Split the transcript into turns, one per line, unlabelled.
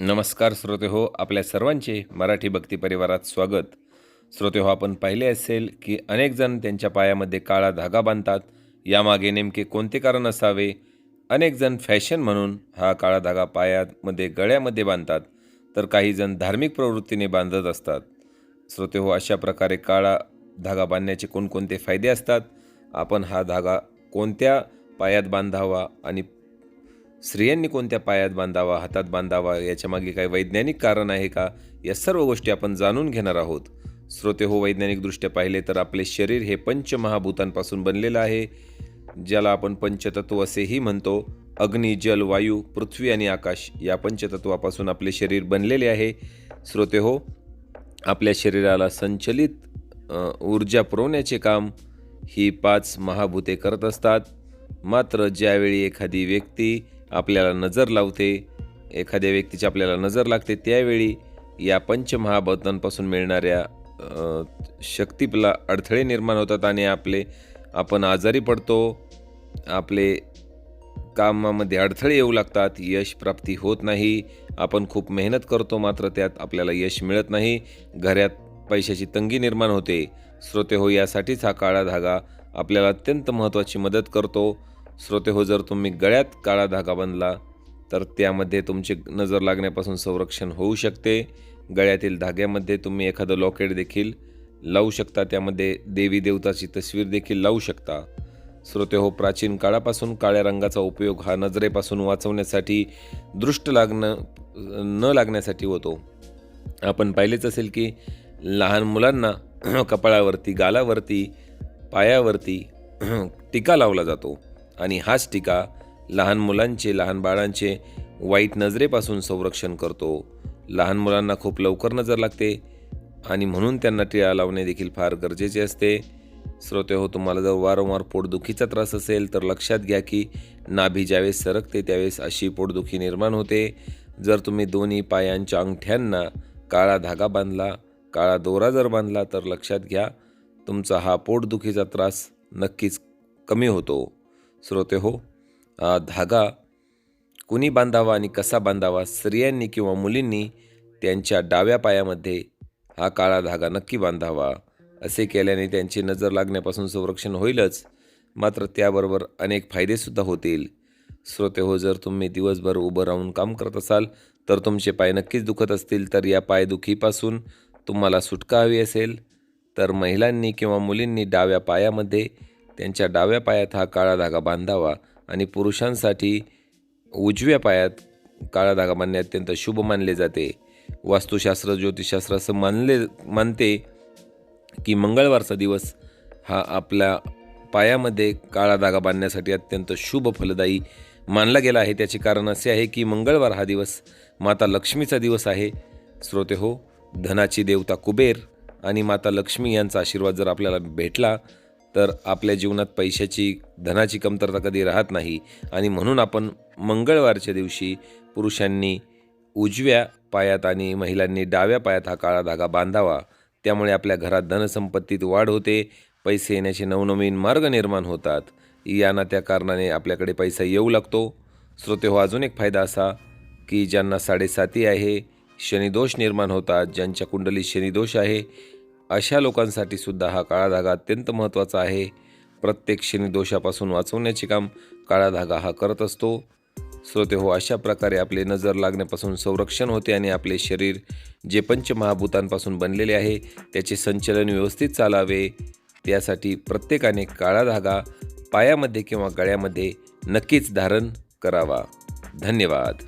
नमस्कार श्रोते हो आपल्या सर्वांचे मराठी भक्ती परिवारात स्वागत. श्रोते हो आपण पाहिले असेल की अनेक जण त्यांच्या पायामध्ये काळा धागा बांधतात. यामागे नेमके कोणते कारण असावे? अनेक जण फॅशन म्हणून हा काळा धागा पायामध्ये गळ्यामध्ये बांधतात. तर काही जण धार्मिक प्रवृत्तीने बांधत असतात. श्रोते हो अशा प्रकारे काळा धागा बांधण्याचे कोणकोणते फायदे असतात? आपण हा धागा कोणत्या पायात बांधावा आणि स्त्रियांनी कोणत्या पायात बांधावा हातात बांधावा याच्यामागे काही वैज्ञानिक कारण आहे का? या सर्व गोष्टी आपण जाणून घेणार आहोत. श्रोते हो वैज्ञानिकदृष्ट्या पाहिले तर आपले शरीर हे पंचमहाभूतांपासून बनलेलं आहे ज्याला आपण पंचतत्व असेही म्हणतो. अग्नी जल वायू पृथ्वी आणि आकाश या पंचतत्वापासून आपले शरीर बनलेले आहे. श्रोते हो आपल्या शरीराला संचलित ऊर्जा पुरवण्याचे काम ही पाच महाभूते करत असतात. मात्र ज्यावेळी एखादी व्यक्ती आपल्याला नजर लावते एखाद्या व्यक्तीची आपल्याला नजर लागते त्यावेळी या पंचमहाभूतांपासून मिळणाऱ्या शक्तीला अडथळे निर्माण होतात आणि आपले आपण आजारी पडतो आपले कामामध्ये अडथळे येऊ लागतात यश प्राप्ती होत नाही आपण खूप मेहनत करतो मात्र त्यात आपल्याला यश मिळत नाही घरात पैशाची तंगी निर्माण होते श्रोते हो यासाठीच हा काळा धागा आपल्याला अत्यंत महत्त्वाची मदत करतो श्रोते हो जर तुम्ही गळ्यात काळा धागा बनला तर त्यामध्ये तुमचे नजर लागण्यापासून संरक्षण होऊ शकते. गळ्यातील धाग्यामध्ये तुम्ही एखादं लॉकेट देखील लावू शकता. त्यामध्ये देवी देवताची तस्वीर देखील लावू शकता. श्रोते हो प्राचीन काळापासून काळ्या रंगाचा उपयोग हा नजरेपासून वाचवण्यासाठी दृष्ट लागणं न लागण्यासाठी होतो. आपण पाहिलेच असेल की लहान मुलांना कपाळावरती गालावरती पायावरती टीका लावला जातो. आणि हाच टीका लहान मुलांचे लहान बाळांचे वाईट नजरेपासून संरक्षण करतो. लहान मुलांना खूप लवकर नजर लागते आणि म्हणून त्यांना टिळा लावणे देखील फार गरजेचे असते. श्रोते हो तुम्हाला जर वारंवार पोटदुखीचा त्रास असेल तर लक्षात घ्या की नाभी ज्यावेळेस सरकते त्यावेळेस अशी पोटदुखी निर्माण होते. जर तुम्ही दोन्ही पायांच्या अंगठ्यांना काळा धागा बांधला काळा दोरा जर बांधला तर लक्षात घ्या तुमचा हा पोटदुखीचा त्रास नक्कीच कमी होतो. श्रोते हो हा धागा कुणी बांधावा आणि कसा बांधावा स्त्रियांनी किंवा मुलींनी त्यांच्या डाव्या पायामध्ये हा काळा धागा नक्की बांधावा असे केल्याने त्यांची नजर लागण्यापासून संरक्षण होईलच. मात्र त्याबरोबर अनेक फायदेसुद्धा होतील. श्रोते हो जर तुम्ही दिवसभर उभं राहून काम करत असाल तर तुमचे पाय नक्कीच दुखत असतील तर या पायदुखीपासून तुम्हाला सुटका हवी असेल. तर महिलांनी किंवा मुलींनी डाव्या पायामध्ये त्यांच्या डाव्या पायात हा काळा धागा बांधावा आणि पुरुषांसाठी उजव्या पायात काळा धागा बांधणे अत्यंत शुभ मानले जाते. वास्तुशास्त्र ज्योतिषशास्त्र असं मानले मानते की मंगळवारचा दिवस हा आपल्या पायामध्ये काळा धागा बांधण्यासाठी अत्यंत शुभ फलदायी मानला गेला आहे. त्याचे कारण असे आहे की मंगळवार हा दिवस माता लक्ष्मीचा दिवस आहे. श्रोते हो धनाची देवता कुबेर आणि माता लक्ष्मी यांचा आशीर्वाद जर आपल्याला भेटला तर आपल्या जीवनात पैशाची धनाची कमतरता कधी राहत नाही. आणि म्हणून आपण मंगळवारच्या दिवशी पुरुषांनी उजव्या पायात आणि महिलांनी डाव्या पायात हा काळा धागा बांधावा. त्यामुळे आपल्या घरात धनसंपत्तीत वाढ होते पैसे येण्याचे नवनवीन मार्ग निर्माण होतात. या ना त्या कारणाने आपल्याकडे पैसा येऊ लागतो. श्रोते हो अजून एक फायदा असा की ज्यांना साडेसाती आहे शनिदोष निर्माण होतात ज्यांच्या कुंडलीत शनिदोष आहे अशा लोकांसाठी सुद्धा हा काळा धागा अत्यंत महत्त्वाचा आहे. प्रत्येक शनिदोषापासून वाचवण्याचे काम काळा धागा हा करत असतो. श्रोते हो अशा प्रकारे आपले नजर लागण्यापासून संरक्षण होते आणि आपले शरीर जे पंचमहाभूतांपासून बनलेले आहे त्याचे संचलन व्यवस्थित चालावे. त्यासाठी प्रत्येकाने काळा धागा पायामध्ये किंवा गळ्यामध्ये नक्कीच धारण करावा. धन्यवाद.